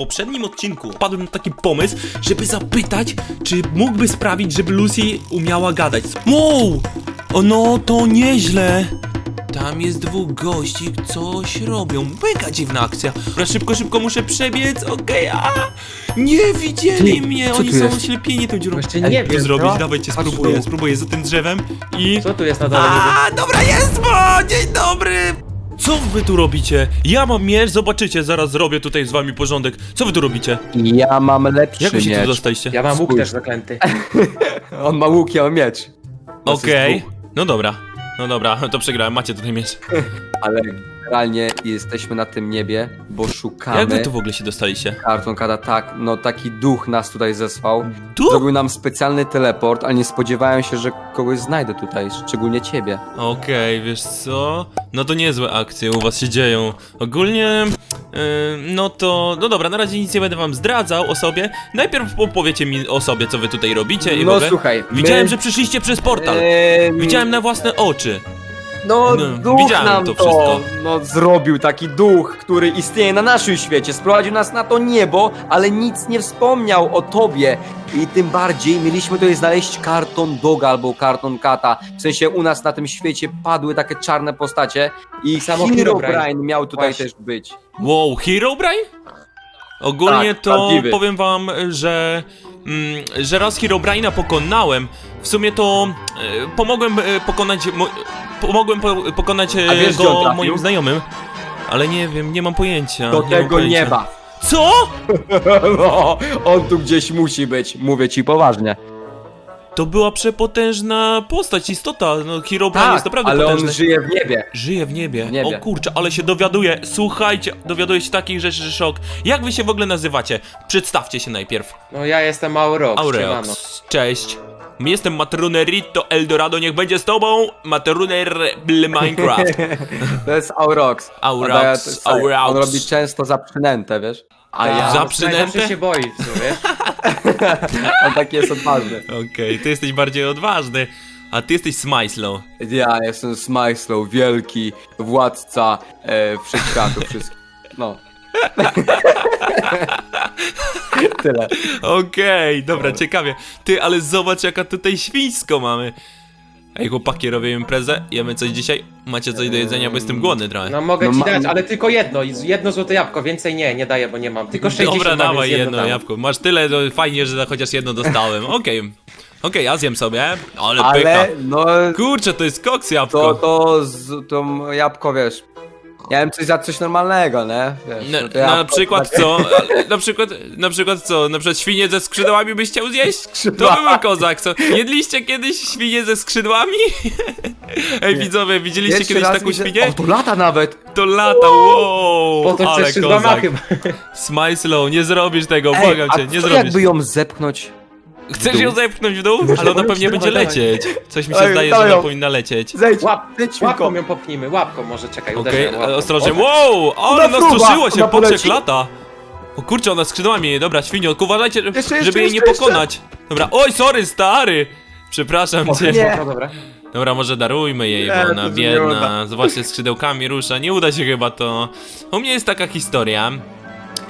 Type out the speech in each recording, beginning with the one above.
poprzednim odcinku wpadłem na taki pomysł, żeby zapytać, czy mógłby sprawić, żeby Lucy umiała gadać. Wow! O no, to nieźle. Tam jest dwóch gości, coś robią. Mega dziwna akcja. Dobra, szybko, szybko muszę przebiec. Okej, a Nie widzieli Ty, mnie, co oni tu są jest? oślepieni tą dziurą. Właśnie nie wiem, zrobić, no. dawajcie, spróbuję, tu. spróbuję za tym drzewem i... Co tu jest na dole? A, dobra, jest, bo! Dzień dobry! Co wy tu robicie? Ja mam miecz, zobaczycie, zaraz zrobię tutaj z wami porządek. Co wy tu robicie? Ja mam lepszy Jak wy się tu miecz. dostaliście? Ja mam łuk Spójrz. też zaklęty. On ma łuk, ja mam miecz. Nas Okej, dwóch, no dobra. No dobra, to przegrałem, macie tutaj miecz. Ale generalnie jesteśmy na tym niebie, bo szukamy Jak wy tu w ogóle się dostaliście? karton kada tak, no taki duch nas tutaj zesłał. Tu? Zrobił nam specjalny teleport, ale nie spodziewałem się, że kogoś znajdę tutaj, szczególnie ciebie. Okej, wiesz co? No to niezłe akcje u was się dzieją. Ogólnie, yy, no to, no dobra, na razie nic nie będę wam zdradzał o sobie. Najpierw opowiecie mi o sobie, co wy tutaj robicie i w No ogóle. słuchaj, Widziałem, my... że przyszliście przez portal. Eee, Widziałem na własne oczy. No, No, duch widziałem nam to to, wszystko. no, zrobił taki duch, który istnieje na naszym świecie. Sprowadził nas na to niebo, ale nic nie wspomniał o tobie. I tym bardziej mieliśmy tutaj znaleźć karton doga albo karton kata. W sensie u nas na tym świecie padły takie czarne postacie i Samo Herobrine Herobrine. miał tutaj Właśnie. też być. Wow, Herobrine? Ogólnie Tak, to prawdziwy. powiem wam, że, mm, że raz Herobrine'a pokonałem. W sumie to e, pomogłem e, pokonać, mo, pomogłem po, pokonać e, A wiesz, gdzie on go trafił? moim znajomym. Ale nie wiem, nie mam pojęcia. Do nie mam tego pojęcia. nieba. Co? No, on tu gdzieś musi być, mówię ci poważnie. To była przepotężna postać, istota. No, Herobrine Tak, jest naprawdę ale potężny. on żyje w niebie. Żyje w niebie. W niebie. O kurczę, ale się dowiaduję. Słuchajcie, dowiaduję się takich rzeczy, że szok. Jak wy się w ogóle nazywacie? Przedstawcie się najpierw. No ja jestem siemano. Aureox, cześć. Jestem Matrunerito Eldorado, niech będzie z tobą Matruner Bl Minecraft. To jest Aurox. Aurox, to jest- Aurox. On robi często za przynętę, wiesz? A ja... Za przynętę? Zawsze się boi, w sumie. On taki jest odważny. Okej, ty jesteś bardziej odważny, a ty jesteś Smyslow. Ja jestem Smyslow, wielki władca e, wszechświatu wszystkich. No. Tyle. Okej, dobra, ciekawie. Ty, ale zobacz jaka tutaj świńsko mamy. Ej, chłopaki, robię imprezę? Jemy coś dzisiaj? Macie coś do jedzenia, bo jestem głodny trochę. No mogę No ci ma- dać, ale tylko jedno, jedno złote jabłko, więcej nie, nie daję, bo nie mam. Tylko 60 Dobra, mam, dawaj więc jedno dam. jabłko. Masz tyle, to fajnie, że chociaż jedno dostałem. Okej. Okej, ja zjem sobie, ale, pycha. Ale, no, Kurczę, to jest koks to, jabłko. to, z, to jabłko, wiesz, miałem coś za coś normalnego, nie? Wiesz, Na, no to na jabłko przykład takie- co? Na przykład, na przykład co? Na przykład świnie ze skrzydłami byś chciał zjeść? To były kozak, co? Jedliście kiedyś świnie ze skrzydłami? Ej widzowie, widzieliście Pierwszy kiedyś raz taką widzę- świnię? O, to lata nawet! To lata, wow! Po to Ale chcesz kozak. chyba. Smyslow, nie zrobisz tego, Ej, błagam a cię, nie co zrobisz. jakby ją zepchnąć? Chcesz ją zepchnąć w dół? Ale ona pewnie będzie lecieć. Coś mi się zdaje, że ona powinna lecieć. Zejdź, Łap, zejdź łapką ją popchnijmy, łapką może, czekaj, Okej, uderzę łapką. ostrożnie. Wow! Ale Ona fruwa, się, ona jak poleci. lata. O kurczę, ona skrzydłami, dobra, świnio, tylko uważajcie, jeszcze, żeby jej nie jeszcze, jeszcze. pokonać. Dobra, oj, sorry, stary! Przepraszam cię. nie. No dobra. Dobra, może darujmy jej, Nie, bo to ona się nie biedna, uda. zobaczcie, skrzydełkami rusza, nie uda się chyba to. U mnie jest taka historia.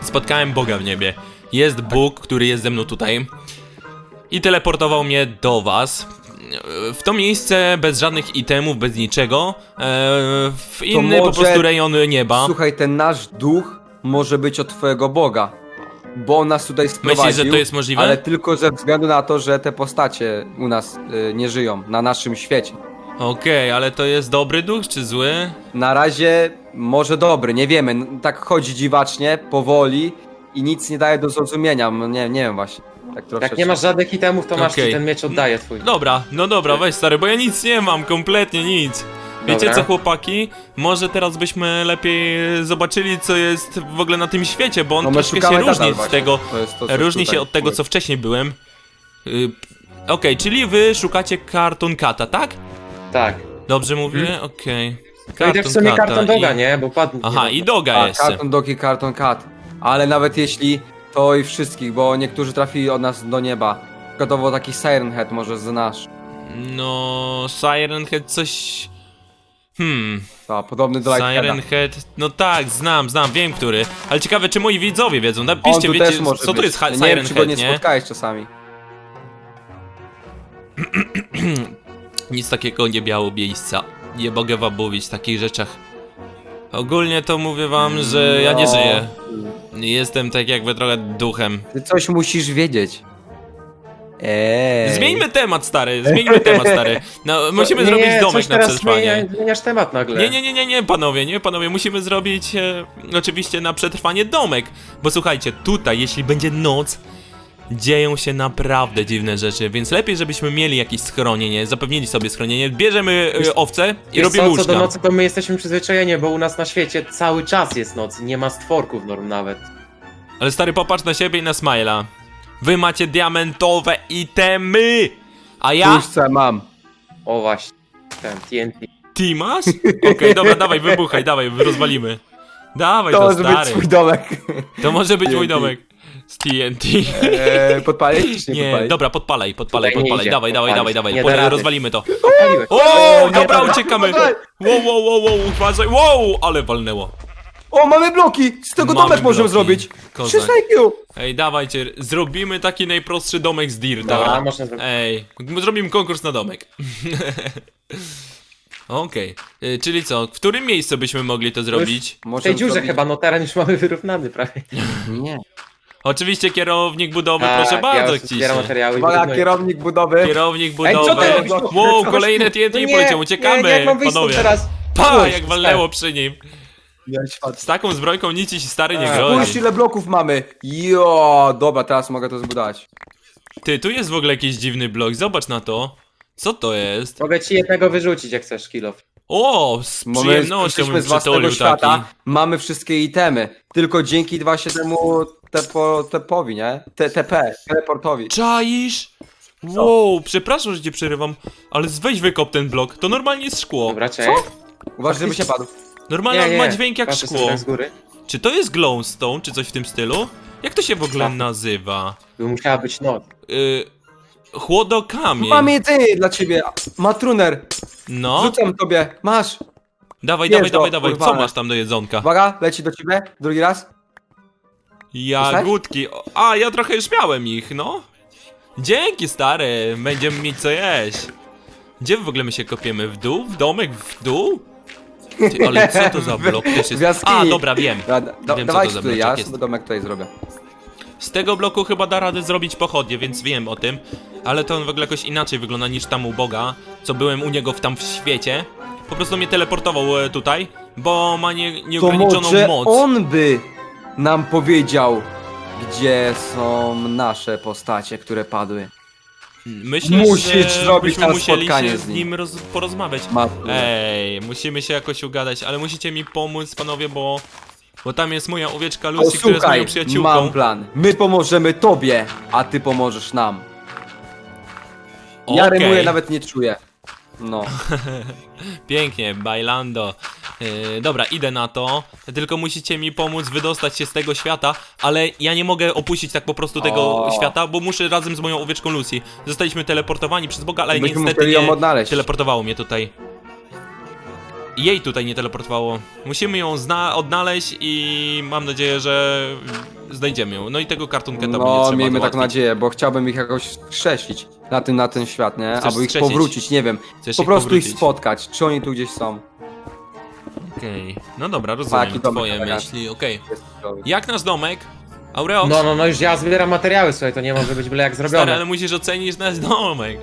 Spotkałem Boga w niebie. Jest Bóg, który jest ze mną tutaj i teleportował mnie do was. W to miejsce bez żadnych itemów, bez niczego. e, W inny po może- prostu rejon nieba. Słuchaj, ten nasz duch może być od twojego Boga. Bo on nas tutaj sprowadził. Myślisz, że to jest możliwe? Ale tylko ze względu na to, że te postacie u nas y, nie żyją, na naszym świecie. Okej, ale to jest dobry duch czy zły? Na razie może dobry, nie wiemy. N- Tak chodzi dziwacznie, powoli i nic nie daje do zrozumienia. No Nie, nie wiem właśnie. Tak troszeczkę. Jak nie masz żadnych itemów, to masz Okej. ci ten miecz oddaję twój. Dobra, no dobra, weź stary, bo ja nic nie mam, kompletnie nic. Wiecie Dobra. co, chłopaki? Może teraz byśmy lepiej zobaczyli, co jest w ogóle na tym świecie, bo on No my troszkę się szukamy różni nadal z właśnie. tego. To jest to, co Różni tutaj się od tego, co wcześniej byłem. Y, Okej, czyli wy szukacie karton kata, tak? Tak. Dobrze mówię? Okej. To idę w sumie karton doga, i... nie? Bo padł. Aha, i doga A, jeszcze. karton doki, karton kat. Ale nawet jeśli to i wszystkich, bo niektórzy trafili od nas do nieba. Przykładowo taki Siren Head może znasz. No, Siren Head coś... Hmm, To, podobny do Lightheada. Siren Head, no tak, znam, znam, wiem który. Ale ciekawe, czy moi widzowie wiedzą, On napiszcie, tu wiecie, też może co to być. jest ha- nie Siren wiem, czy go Head, nie nie? spotkałeś czasami. Nic takiego nie miało miejsca. Nie mogę wam mówić o takich rzeczach. Ogólnie to mówię wam, że ja nie No. żyję. Jestem tak jakby trochę duchem. Ty coś musisz wiedzieć. Eee. Zmieńmy temat, stary, zmieńmy temat, stary. No, musimy zrobić domek na przetrwanie. Zmienia, zmieniasz temat nagle. Nie, nie, nie, nie, nie, panowie, nie, panowie, musimy zrobić e, oczywiście na przetrwanie domek. Bo słuchajcie, tutaj, jeśli będzie noc, dzieją się naprawdę dziwne rzeczy, więc lepiej, żebyśmy mieli jakieś schronienie, zapewnili sobie schronienie, bierzemy e, owce i Wiesz robimy co, co łóżka. do nocy, to my jesteśmy przyzwyczajeni, bo u nas na świecie cały czas jest noc. Nie ma stworków norm nawet. Ale stary, popatrz na siebie i na Smile'a. Wy macie diamentowe itemy, a ja... Puszce mam. O właśnie. Ten TNT. Ty masz? Okej, dobra, dawaj, wybuchaj, dawaj, rozwalimy. Dawaj To to, może być stary. swój domek. To może być mój domek. Z TNT. Eee, podpalić czy nie, Nie, podpalić? dobra, podpalaj, podpalaj, Tutaj nie podpalaj, idzie, dawaj, dawaj, dawaj, podpalić. dawaj, Nie rady. rozwalimy to. Paliłeś. O, dobra, uciekamy. Wow, wow, wow, wow, uważaj, wow, ale walnęło. O, mamy bloki! Z tego Mamy domek możemy bloki. zrobić. Kozak. 3 IQ. Ej, dawajcie, zrobimy taki najprostszy domek z Dirta. Dobra, można zrobić. Ej, zrobimy konkurs na domek. Okej, y, czyli co, w którym miejscu byśmy mogli to zrobić? W tej dziurze chyba, no teren już mamy wyrównany prawie. Nie. Oczywiście kierownik budowy, Tak, proszę bardzo, ja już zbieram ciśnie. materiały. i Uwaga, wyrównuję. kierownik budowy. Kierownik Ej, co budowy. ty robisz? Wow, kolejne. TNT No nie, poleciał, nie, uciekamy, nie, jak mam wyjść stąd panowie. teraz? Pa, Spójrz, jak walnęło przy nim. Z taką zbrojką nic ci stary nie Tak. grozi. Spójrz ile bloków mamy. Jo, dobra, teraz mogę to zbudować. Ty, tu jest w ogóle jakiś dziwny blok, zobacz na to. Co to jest? Mogę ci jednego wyrzucić, jak chcesz, kilof. O, z Bo my przyjemnością przyszliśmy z własnego przytulił świata, taki. mamy wszystkie itemy. Tylko dzięki 2.7 tepo, tepowi, nie? Te, TP, teleportowi. Czaisz? Wow, przepraszam, że cię przerywam, ale weź wykop ten blok, to normalnie jest szkło. Dobra, czekaj. Uważaj, żeby się padł. Normalnie on ma dźwięk jak Patrzę sobie szkło. tak z góry. Czy to jest glowstone, czy coś w tym stylu? Jak to się w ogóle nazywa? By musiała być noc. Yy, chłodokamień. Mam jedzenie dla ciebie. Matruner, No, rzucam tobie. Masz. dawaj, Bierz dawaj, dawaj, dawaj, co urwane. masz tam do jedzonka? Uwaga, leci do ciebie. Drugi raz. Jagódki. O, A, ja trochę już miałem ich, no. Dzięki, stary. Będziemy mieć co jeść. Gdzie w ogóle my się kopiemy? W dół? W domek? W dół? Ty, ale co to za blok też W jest? jaskini. A, dobra, wiem. Da, da, Wiem, co to dawajcie za tutaj, bloczek ja jest. sobie domek tutaj zrobię. Z tego bloku chyba da radę zrobić pochodnie, więc wiem o tym. Ale to on w ogóle jakoś inaczej wygląda niż tam u Boga, co byłem u niego w tam w świecie. Po prostu mnie teleportował e, tutaj, bo ma nie, To nieograniczoną może moc. on by nam powiedział, gdzie są nasze postacie, które padły. Myślę, Musisz że zrobić byśmy tam musieli spotkanie się z z nim. nim roz, porozmawiać. Matruner. Ej, musimy się jakoś ugadać, ale musicie mi pomóc, panowie, bo... Bo tam jest moja owieczka Lucy, która jest moją Posłuchaj, przyjaciółką. mam plan. My pomożemy tobie, a ty pomożesz nam. Ja Okej. nawet nie czuję. No. Pięknie, bailando. Yy, dobra, idę na to. Tylko musicie mi pomóc wydostać się z tego świata, ale ja nie mogę opuścić tak po prostu tego O. świata, bo muszę razem z moją owieczką Lucy. Zostaliśmy teleportowani przez Boga, ale Byśmy niestety musieli ją nie odnaleźć. teleportowało mnie tutaj. Jej tutaj nie teleportowało. Musimy ją zna odnaleźć i mam nadzieję, że znajdziemy ją. No i tego kartunkę tam będzie No, trzeba miejmy taką załatwić. nadzieję, bo chciałbym ich jakoś skrzesić na tym, na ten świat, nie? Chcesz Albo ich skrzesić? powrócić, nie wiem. Chcesz po ich prostu ich powrócić? spotkać, czy oni tu gdzieś są. Okej, no dobra, rozumiem domek twoje elegancki. myśli, okej. Jest zdrowy. Jak nasz domek? Aureox? No, no, no, już ja zbieram materiały, słuchaj, to nie może być byle jak Stary, zrobione. ale musisz ocenić nasz domek.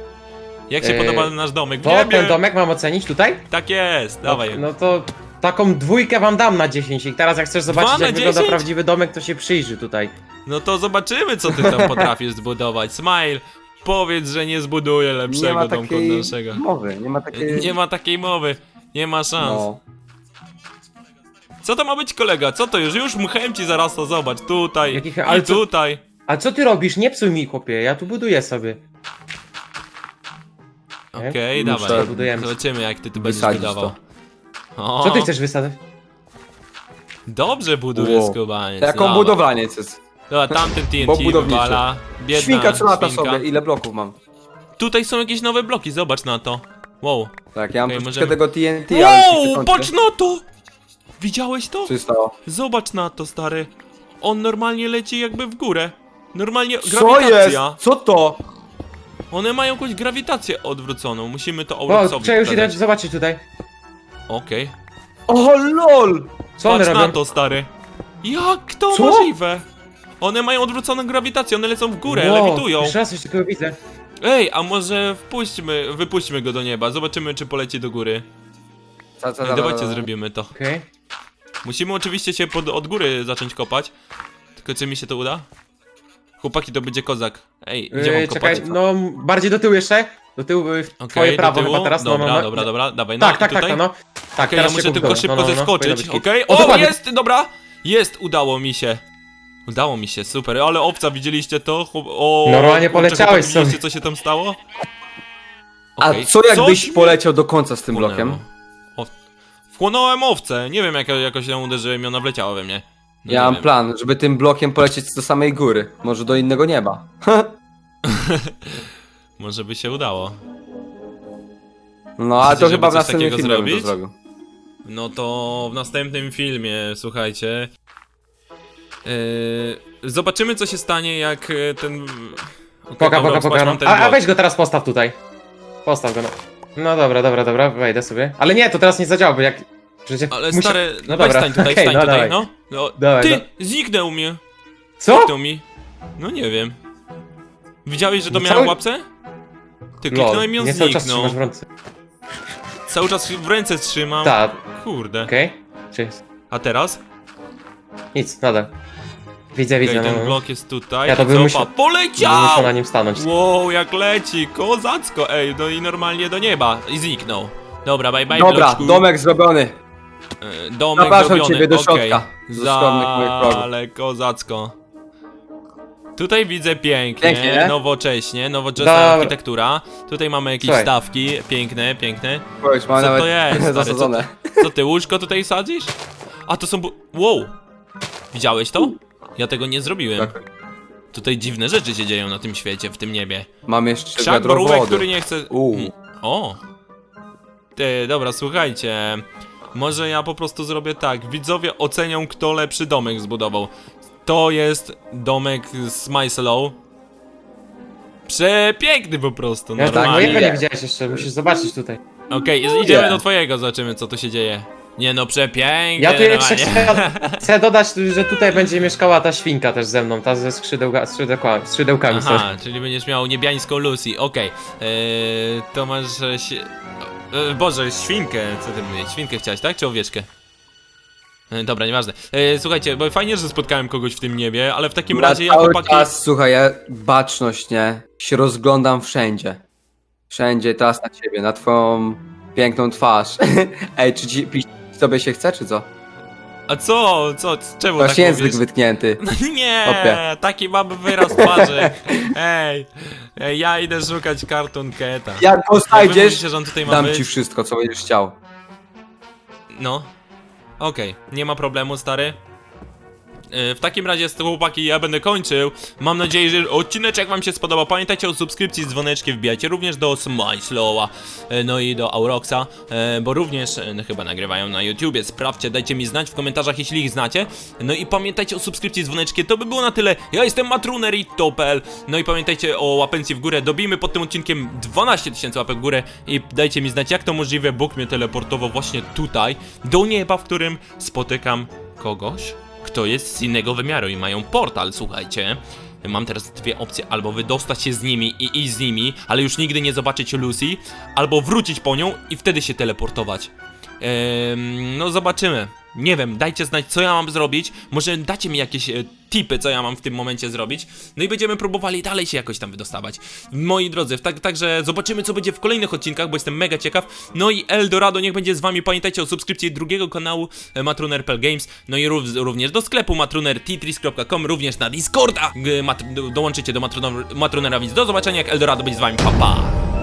Jak się Eee, podoba nasz domek? To Nie ten wiem. domek mam ocenić tutaj? Tak jest, dawaj. No, no to taką dwójkę wam dam na 10 i teraz jak chcesz zobaczyć Dwa na jak wygląda 10? prawdziwy domek, to się przyjrzy tutaj. No to zobaczymy, co ty tam potrafisz zbudować. Smile, powiedz, że nie zbuduje Nie lepszego ma domku takiej od naszego. mowy, nie ma takiej... Nie ma takiej mowy. Nie ma szans. No. Co to ma być kolega? Co to już? Już mchem ci zaraz to zobacz. Tutaj Jakich- ale i co- tutaj. A co ty robisz? Nie psuj mi, chłopie, ja tu buduję sobie. Nie? Okej, Muszę dawaj. budujemy. Zobaczymy, jak ty tu będziesz wysadzić budował. O, Co ty chcesz wysadzać? Dobrze budujesz, Wow. skubaniec. Jaką dawaj. budowlaniec jest. Dobra, tamten Bo TNT budowniczy. wywala. Biedna Świnka co lata świnka. sobie, ile bloków mam. Tutaj są jakieś nowe bloki, zobacz na to. Wow. Tak, ja mam Okej, troszeczkę możemy- tego TNT, ale Wow, patrz na to! Widziałeś to? Co się stało? Zobacz na to, stary. On normalnie leci jakby w górę. Normalnie Co jest? grawitacja. Co to? One mają jakąś grawitację odwróconą. Musimy to O, Ourexowi trzeba już idę zobaczyć tutaj. Okej. O lol! Co one Patrz na robią? to, stary. Jak to Co? możliwe? One mają odwróconą grawitację, one lecą w górę, Wow, lewitują. Jeszcze raz coś takiego widzę. Ej, a może wpuśćmy, wypuśćmy go do nieba, zobaczymy czy poleci do góry. Co, co, Ej, dobra, dawajcie dobra. zrobimy to. Okej. Musimy oczywiście się pod, od góry zacząć kopać. Tylko czy mi się to uda? Chłopaki, to będzie kozak. Ej, gdzie mam Yy, kopać? czekaj, no bardziej do tyłu jeszcze. Do tyłu, w Okej, twoje prawo chyba teraz. Dobra, no, no, no. dobra, dobra, dawaj, no Tak, i tak, tak, tutaj? no. Tak, Okej, ja teraz muszę tylko szybko no, no, no, zeskoczyć, okej? git. O, O, jest, dobra! Jest, udało mi się. Udało mi się, super, ale owca, widzieliście to? O, Normalnie poleciałeś chłopaki, widzieliście, sobie. co się tam stało? A Okej. co jakbyś Coś mi poleciał do końca z tym wchłonęło. blokiem? O, wchłonąłem owcę, nie wiem jak jakoś ją uderzyłem i ona wleciała we mnie. No Ja mam wiem. plan, żeby tym blokiem polecieć do samej góry. Może do innego nieba. Może by się udało. No, a Chcecie, to żeby chyba w coś następnym takiego filmie bym to zrobić? zrobił. No to w następnym filmie, słuchajcie. Yy, zobaczymy co się stanie jak e, ten... Okay, Poka, poka, poka. No. ten A, a weź go teraz postaw tutaj. Postaw go, no. No dobra, dobra, dobra, wejdę sobie. Ale nie, to teraz nie zadziała, bo jak... Przecież Ale musia- stary, No weź dobra, stań tutaj, okej, stań no tutaj, dawaj. no. no. Dawaj, Ty, no. zniknął mnie. Co? Zniknął mi. No nie wiem. Widziałeś, że to No miałem cały- łapce? Ty, kliknąłem i on nie cały czas zniknął. trzymasz w ręce. Cały czas w ręce trzymam. Tak, Kurde. okej. Czy A teraz? Nic, nadal. Widzę, widzę, Okej, ten no. blok jest tutaj. Ja to bym musiał- Poleciał! Muszę na nim stanąć. Wow, jak leci, kozacko, ej, no i normalnie do nieba i zniknął. Dobra, bye bye, Dobra, bloczku. domek zrobiony. E, Domek Zapraszam zrobiony, ciebie do okej. środka, do skromnych moich progów. Ale kozacko. Tutaj widzę pięknie, Pięknie, nie? nowocześnie, nowoczesna Dobra. architektura. Tutaj mamy jakieś Słuchaj. stawki, piękne, piękne. Powiedz, Co nawet to jest, stary? Co, zasadzone. co ty, łóżko tutaj sadzisz? A to są... bu- Wow! Widziałeś to? Ja tego nie zrobiłem. Tak. Tutaj dziwne rzeczy się dzieją na tym świecie, w tym niebie. Mam jeszcze Krzak wiadro borówek, wody. który nie chce... U. Mm, O! Ty, dobra, słuchajcie. Może ja po prostu zrobię tak. Widzowie ocenią, kto lepszy domek zbudował. To jest domek z Myslow. Przepiękny po prostu, Ja tak, normalnie. mojego nie widziałeś jeszcze, musisz zobaczyć tutaj. Okej, idziemy do twojego, zobaczymy co tu się dzieje. Nie no, przepięknie. Ja tu jeszcze normalnie. chcę, chcę dodać, że tutaj będzie mieszkała ta świnka też ze mną, ta ze skrzydełka, skrzydełkami, skrzydełkami sorry. Aha, czyli będziesz miał niebiańską Lucy, okej. Eee, to masz... e, Si e, Boże, świnkę, co ty mówisz? Świnkę chciałeś, tak? Czy owieczkę? E, dobra, nieważne. E, słuchajcie, bo fajnie, że spotkałem kogoś w tym niebie, ale w takim razie ja cały chłopaki... czas, słuchaj, ja baczność, nie? Się rozglądam wszędzie. Wszędzie, teraz na ciebie, na twoją piękną twarz. Ej, czy ci pić tobie się chce, czy co? A co? Co? Czemu Masz tak język mówisz? wytknięty. Nie, Opie. taki mam wyraz twarzy. Ej, ej, ja idę szukać Cartoon Cata. Jak go znajdziesz, mówicie, że on tutaj ma dam być? ci wszystko, co będziesz chciał. No. Okej, nie ma problemu, stary. Yy, W takim razie, z chłopaki, ja będę kończył. Mam nadzieję, że odcineczek wam się spodobał. Pamiętajcie o subskrypcji z dzwoneczkiem, wbijajcie również do Smyslowa, yy, no i do Auroxa, yy, bo również no, chyba nagrywają na YouTubie. Sprawdźcie, dajcie mi znać w komentarzach, jeśli ich znacie. No i pamiętajcie o subskrypcji z to by było na tyle. Ja jestem Matruner i Topel. No i pamiętajcie o łapencji w górę. Dobijmy pod tym odcinkiem 12 tysięcy łapek w górę i dajcie mi znać, jak to możliwe. Bóg mnie teleportował właśnie tutaj, do nieba, w którym spotykam kogoś, kto jest z innego wymiaru i mają portal, słuchajcie. Mam teraz dwie opcje, albo wydostać się z nimi i iść z nimi, ale już nigdy nie zobaczyć Lucy, albo wrócić po nią i wtedy się teleportować. Ehm, no zobaczymy. Nie wiem, dajcie znać co ja mam zrobić. Może dacie mi jakieś e, tipy, co ja mam w tym momencie zrobić. No i będziemy próbowali dalej się jakoś tam wydostawać. Moi drodzy, tak, także zobaczymy co będzie w kolejnych odcinkach, bo jestem mega ciekaw. No i Eldorado niech będzie z wami. Pamiętajcie o subskrypcji drugiego kanału e, Matruner.pl Games. No i rów, również do sklepu matrunertitris.com, również na Discorda. G- Mat, do, dołączycie do Matruner, Matrunera, więc do zobaczenia jak Eldorado będzie z wami. Pa pa!